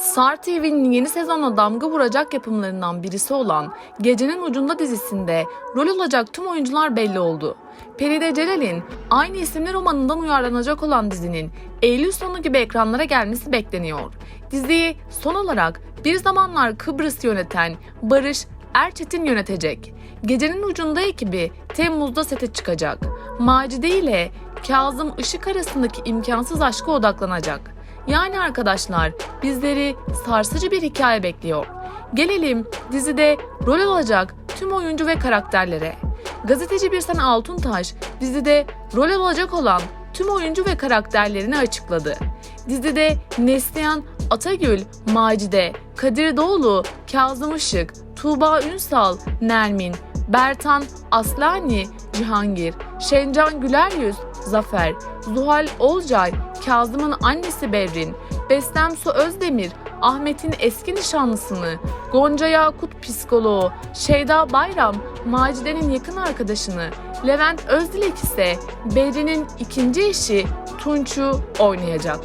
Star TV'nin yeni sezona damga vuracak yapımlarından birisi olan Gecenin Ucunda dizisinde rol alacak tüm oyuncular belli oldu. Peride Celal'in aynı isimli romanından uyarlanacak olan dizinin Eylül sonu gibi ekranlara gelmesi bekleniyor. Diziyi son olarak bir zamanlar Kıbrıs yöneten Barış Erçetin yönetecek. Gecenin Ucunda ekibi Temmuz'da sete çıkacak. Macide ile Kazım Işık arasındaki imkansız aşka odaklanacak. Yani arkadaşlar bizleri sarsıcı bir hikaye bekliyor. Gelelim dizide rol alacak tüm oyuncu ve karakterlere. Gazeteci Birsen Altuntaş dizide rol alacak olan tüm oyuncu ve karakterlerini açıkladı. Dizide Neslihan Atagül, Macide, Kadir Doğulu, Kazım Işık, Tuğba Ünsal, Nermin, Bertan Aslani, Cihangir, Şencan Güleryüz, Zafer, Zuhal Olcay, Kazım'ın annesi Berrin, Beslem Su Özdemir, Ahmet'in eski nişanlısını, Gonca Yakut psikoloğu, Şeyda Bayram, Macide'nin yakın arkadaşını, Levent Özdilek ise Berrin'in ikinci eşi Tunç'u oynayacak.